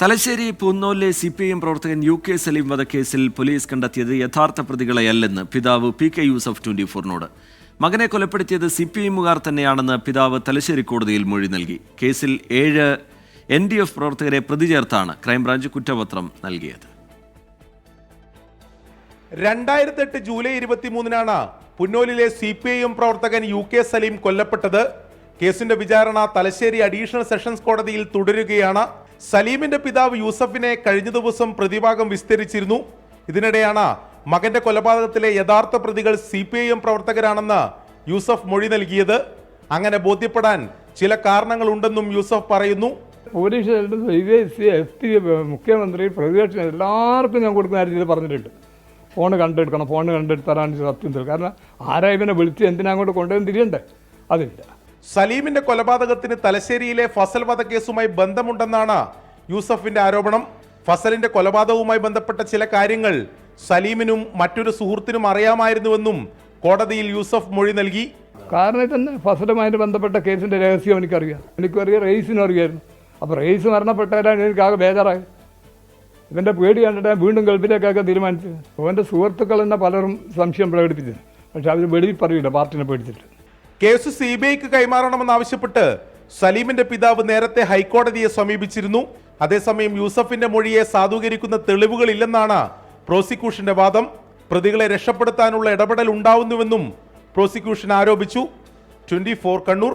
തലശ്ശേരി പൂന്നോലിലെ C P M പ്രവർത്തകൻ U K Saleem വധക്കേസിൽ പോലീസ് കണ്ടെത്തിയത് യഥാർത്ഥ പ്രതികളെയല്ലെന്ന് പിതാവ് പി കെ യൂസഫ് ട്വന്റി ഫോറിനോട് മകനെ കൊലപ്പെടുത്തിയത് സി പി എമ്മുകാർ തന്നെയാണെന്ന് പിതാവ് തലശ്ശേരി കോടതിയിൽ മൊഴി നൽകി. കേസിൽ ഏഴ് എൻ ഡി എഫ് പ്രവർത്തകരെ പ്രതി ചേർത്താണ് ക്രൈംബ്രാഞ്ച് കുറ്റപത്രം നൽകിയത്. രണ്ടായിരത്തെട്ട് ജൂലൈ ഇരുപത്തിമൂന്നിനാണ് പുന്നോലിലെ സി പി ഐ എം പ്രവർത്തകൻ യു കെ സലീം കൊല്ലപ്പെട്ടത്. കേസിന്റെ വിചാരണ തലശ്ശേരി അഡീഷണൽ സെഷൻസ് കോടതിയിൽ തുടരുകയാണ്. സലീമിന്റെ പിതാവ് യൂസഫിനെ കഴിഞ്ഞ ദിവസം പ്രതിഭാഗം വിസ്തരിച്ചിരുന്നു. ഇതിനിടെയാണ് മകന്റെ കൊലപാതകത്തിലെ യഥാർത്ഥ പ്രതികൾ സി പി ഐ എം പ്രവർത്തകരാണെന്ന് യൂസഫ് മൊഴി നൽകിയത്. അങ്ങനെ ബോധ്യപ്പെടാൻ ചില കാരണങ്ങളുണ്ടെന്നും യൂസഫ് പറയുന്നു. പോലീസ് മുഖ്യമന്ത്രി പ്രതിപക്ഷം എല്ലാവർക്കും ഞാൻ കൊടുക്കുന്ന കാര്യം പറഞ്ഞിട്ടുണ്ട്. ഫോൺ കണ്ടെടുക്കണം ഫോൺ കണ്ടെടുത്തരാണ് സത്യം. കാരണം ആരാ ഇവനെ വിളിച്ച് എന്തിനാ അങ്ങോട്ട് കൊണ്ടുവന്ന് തിരിയണ്ടേ? അതില്ല. സലീമിന്റെ കൊലപാതകത്തിന് തലശ്ശേരിയിലെ ഫസൽ വധക്കേസുമായി ബന്ധമുണ്ടെന്നാണ് യൂസഫിന്റെ ആരോപണം. ഫസലിന്റെ കൊലപാതകവുമായി ബന്ധപ്പെട്ട ചില കാര്യങ്ങൾ സലീമിനും മറ്റൊരു സുഹൃത്തിനും അറിയാമായിരുന്നുവെന്നും കോടതിയിൽ യൂസഫ് മൊഴി നൽകി. കാരണം തന്നെ ഫസലുമായിട്ട് ബന്ധപ്പെട്ട കേസിന്റെ രഹസ്യം എനിക്കറിയാം. എനിക്കറിയാം റേസിനും അറിയായിരുന്നു. അപ്പോൾ റേസ് മരണപ്പെട്ടവരാണ് എനിക്കാകെ ബേജാറായി. ഇവന്റെ പേടി കണ്ടിട്ട് വീണ്ടും ഗൾഫിലേക്കൊക്കെ തീരുമാനിച്ചു അവന്റെ സുഹൃത്തുക്കൾ തന്നെ പലരും സംശയം പ്രകടിപ്പിച്ചു പക്ഷെ അവർ വെളിയിൽ പറയില്ല പാർട്ടിനെ പേടിച്ചിട്ട്. കേസ് സി ബി ഐക്ക് കൈമാറണമെന്നാവശ്യപ്പെട്ട് സലീമിന്റെ പിതാവ് നേരത്തെ ഹൈക്കോടതിയെ സമീപിച്ചിരുന്നു. അതേസമയം യൂസഫിന്റെ മൊഴിയെ സാധൂകരിക്കുന്ന തെളിവുകളില്ലെന്നാണ് പ്രോസിക്യൂഷന്റെ വാദം. പ്രതികളെ രക്ഷപ്പെടുത്താനുള്ള ഇടപെടൽ ഉണ്ടാവുന്നുവെന്നും പ്രോസിക്യൂഷൻ ആരോപിച്ചു. ട്വന്റി കണ്ണൂർ